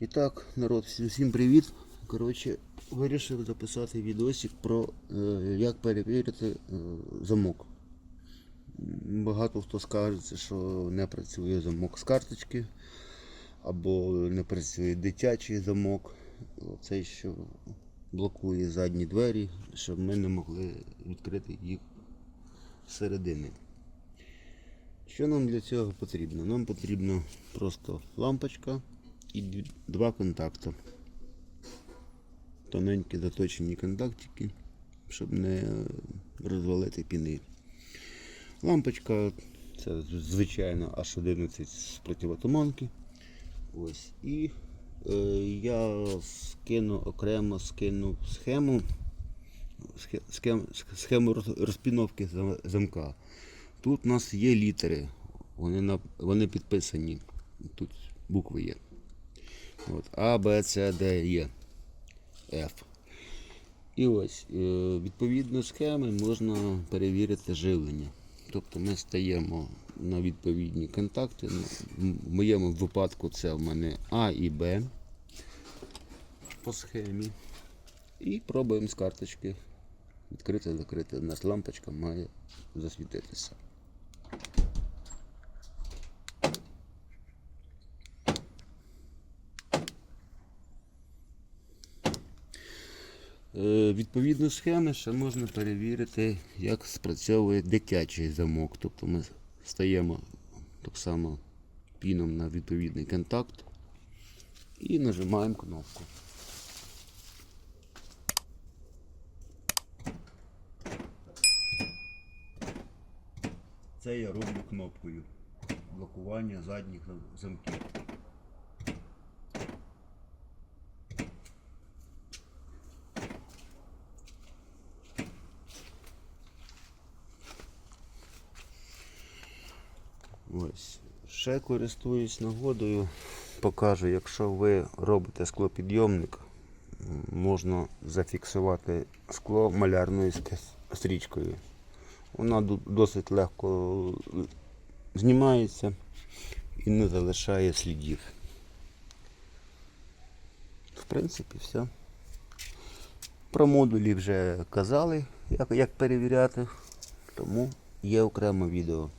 І так, народ, всім, привіт. Коротше, вирішив записати відосик про е, як перевірити е, замок. Багато хто скажеться, що не працює замок з карточки, або не працює дитячий замок. Цей, що блокує задні двері, щоб ми не могли відкрити їх зсередини. Що нам для цього потрібно? Нам потрібна просто лампочка і два контакти. Тоненькі заточені контактики, щоб не розвалити піни. Лампочка це звичайно H11 з противотуманки. Ось. І е, я скину окремо скину схему, схем- схему розпіновки замка. Тут у нас є літери, вони, на, вони підписані. Тут букви є. От, А, Б, С, Д, Е, Ф. І ось, е, відповідно схеми можна перевірити живлення. Тобто ми стаємо на відповідні контакти. Ну, В моєму випадку це в мене А і Б по схемі. І пробуємо з карточки відкрити, закрити. У нас лампочка має засвітитися. Відповідно схеми ще можна перевірити, як спрацьовує дитячий замок. Тобто ми стаємо так само піном на відповідний контакт і нажимаємо кнопку. Це я роблю кнопкою блокування задніх замків. Ось. Ще користуюсь нагодою, покажу, якщо ви робите склопідйомник, можна зафіксувати скло малярною стрічкою. Вона досить легко знімається і не залишає слідів. В принципі, все. Про модулі вже казали, як, як перевіряти, тому є окреме відео.